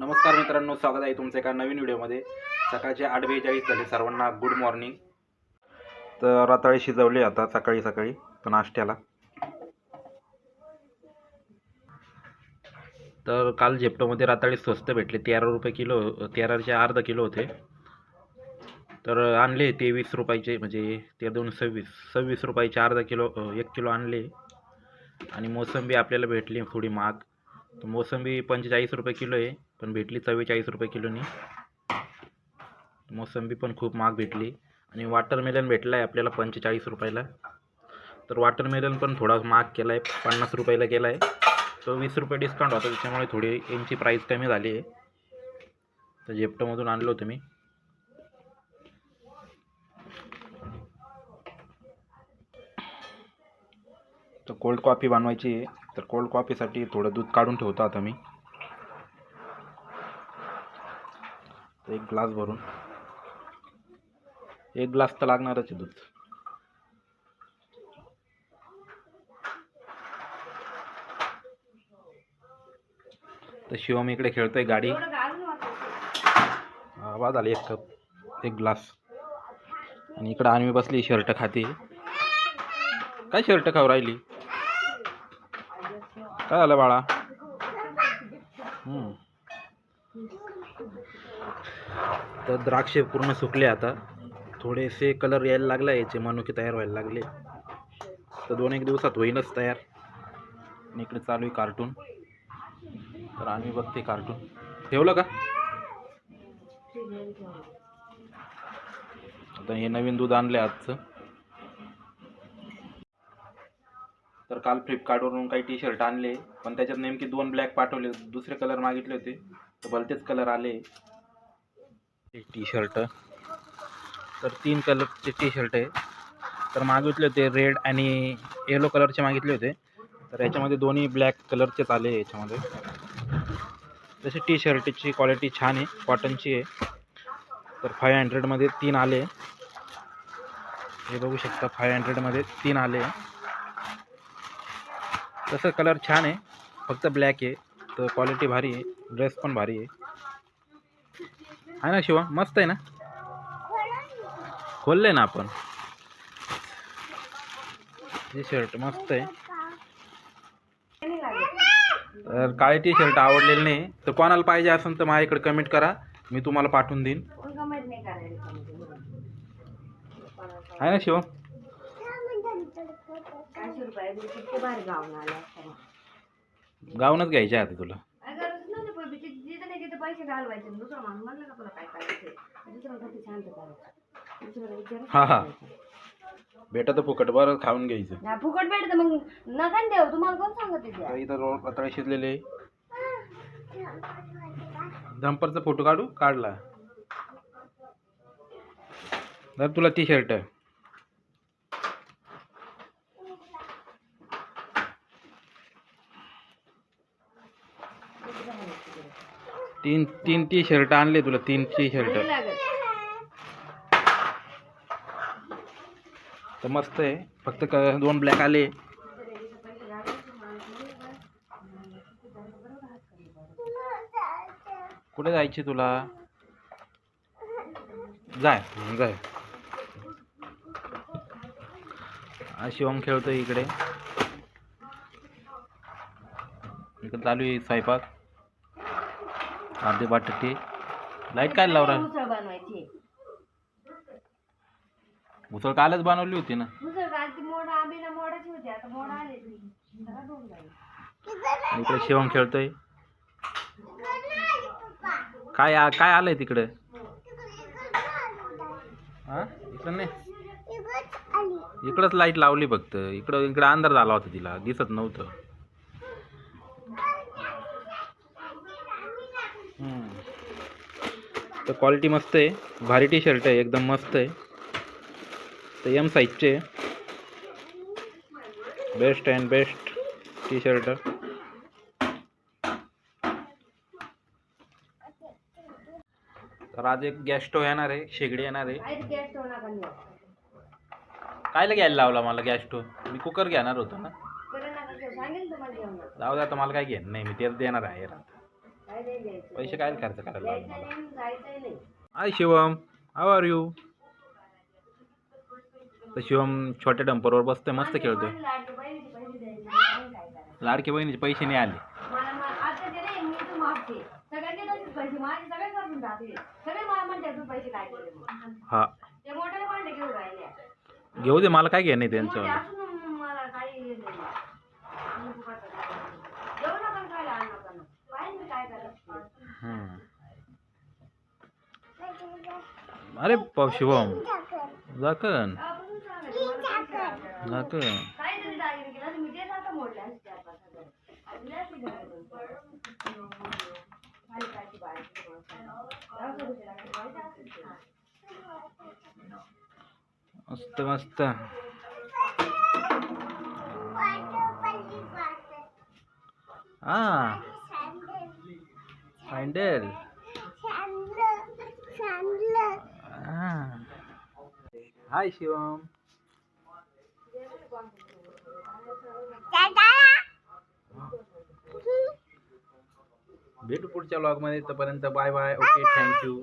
नमस्कार मित्रांनो स्वागत आहे तुमचं एका नवीन व्हिडिओमध्ये. सकाळचे आठ बेचाळीस झाले सर्वांना गुड मॉर्निंग तर रताळी शिजवली आता सकाळी सकाळी तो नाश्त्याला. तर काल झेप्टोमध्ये रताळी स्वस्त भेटले तेरा रुपये किलो तेराचे अर्धा किलो होते. तर आणले तेवीस रुपयाचे म्हणजे ते दोन सव्वीस सव्वीस रुपयाचे अर्धा किलो एक किलो आणले. आणि मोसंबी आपल्याला भेटली थोडी महाग. तर मोसंबी पंचेचाळीस रुपये किलो आहे पण भेटली चव्वेचाळीस रुपये किलोनी. मोसंबी पण खूप महाग भेटली. आणि वॉटरमेलन भेटला आहे आपल्याला पंचेचाळीस रुपयाला. तर वॉटरमेलन पण थोडा महाग केला आहे पन्नास रुपयाला केला आहे तो वीस रुपये डिस्काउंट होता त्याच्यामुळे थोडी यांची प्राईस कमी झाली आहे. तर झेप्टोमधून आणलं होतं मी. तर कोल्ड कॉफी बनवायची आहे. तर कोल्ड कॉफीसाठी थोडं दूध काढून ठेवतो आता मी. एक ग्लास भरून. एक ग्लास तर लागणारच आहे दूध. तर शिवम इकडे खेळतोय गाडी. आवाज आली एक कप एक ग्लास. आणि इकडं आम्ही बसली शर्ट खाते. काय शर्ट खाऊ राहिली? काय झालं बाळा? तर द्राक्षे पूर्ण सुकले आता. थोडेसे कलर यायला लागला याचे मनुके तयार व्हायला लागले. तर दोन एक दिवसात होईलच तयार. आणि इकडे चालू आहे कार्टून तर आम्ही बघते कार्टून ठेवलं का? आता हे नवीन दूध आणलं आजचं. तर काल फ्लिपकार्टवरून काही टी शर्ट आणले. पण त्याच्यात नेमके दोन ब्लॅक पाठवले. दुसरे कलर मागितले होते. तर भलतेच कलर आले. टी शर्ट तर तीन कलरचे टी शर्ट आहे. तर मागितले होते रेड आणि येलो कलरचे मागितले होते. तर याच्यामध्ये दोन्ही ब्लॅक कलरचेच आले याच्यामध्ये. तसे टी शर्टची क्वालिटी छान आहे. कॉटनची आहे. तर फाय हंड्रेडमध्ये तीन आले. हे बघू शकता फाय हंड्रेडमध्ये तीन आले. तसं कलर छान आहे. फक्त ब्लॅक आहे. तर क्वालिटी भारी आहे. ड्रेस पण भारी आहे. आहे ना शिवा मस्त आहे ना? खोलले ना आपण. टी शर्ट मस्त आहे. तर काळे टी शर्ट आवडलेले नाही. तर कोणाला पाहिजे असेल तर माझ्याकडे कमेंट करा. मी तुम्हाला पाठवून देईन. आहे ना शिव? काहीशे रुपये किती भारी गावून आले असताना. गाऊनच घ्यायचे आता तुला. गरज नव्हती पण तिथे जिथं नाही तिथे पैसे घालवायचे. दुसरं माणूस म्हणलं का तुला काय करायचं शांत करायचं दुसऱ्याला हा हा. तर फुकट बरं खाऊन घ्यायचं. फुकट भेटतं मग नका न देऊ. तुम्हाला कोण सांगत आहे? इथं रोड पत्रा शिजलेले. जम्परचा फोटो काढू? काढला. तुला टी शर्ट तीन तीन टी शर्ट आणले तुला तीन टी शर्ट तर मस्त आहे. फक्त दोन ब्लॅक आले. कुठे जायची तुला? जाय जाय. शिवम खेळतो इकडे. इकडे चालू आहे स्वयंपाक. अर्धे बटाटे लाइट काय लावरा उसळ बनवायची. उसळ कालच बनवली होती ना? उसळ काल ती मोड आंबीला मोडाची होती आता मोड आले जरा दोन जाईल इकडे शिवम खेळतोय. काय आ- काय आलंय तिकडे? हा? इकडं नाही. इकडंच लाइट लावली फक्त. इकडं इकडं अंधार झाला होता तिला. दिसत नव्हतं. तर क्वालिटी मस्त आहे. भारी टी शर्ट आहे एकदम मस्त आहे. तर एम साईजचे best and best T shirt तर आज एक गॅस स्टोव येणार आहे शेगडी येणार आहे. कायला घ्यायला लावला मला गॅस स्टोव मी कुकर घेणार होतो ना. जाऊ द्या आता मला काय घेणं नाही मी तेच देणार आहे पैसे काय खर्च करायला I Shivam how are you तर शिवम छोट्या डंपरवर बसतोय मस्त खेळतोय. लाडके बहिणीचे पैसे नाही आले. हा. घेऊ दे मला काय घेणे त्यांच्यावर? अरे शिवम जाकन झाकण मस्त मस्त. हा. Sandal hi Shivam. भेटू पुढच्या ब्लॉगमध्ये तोपर्यंत बाय बाय ओके थँक्यू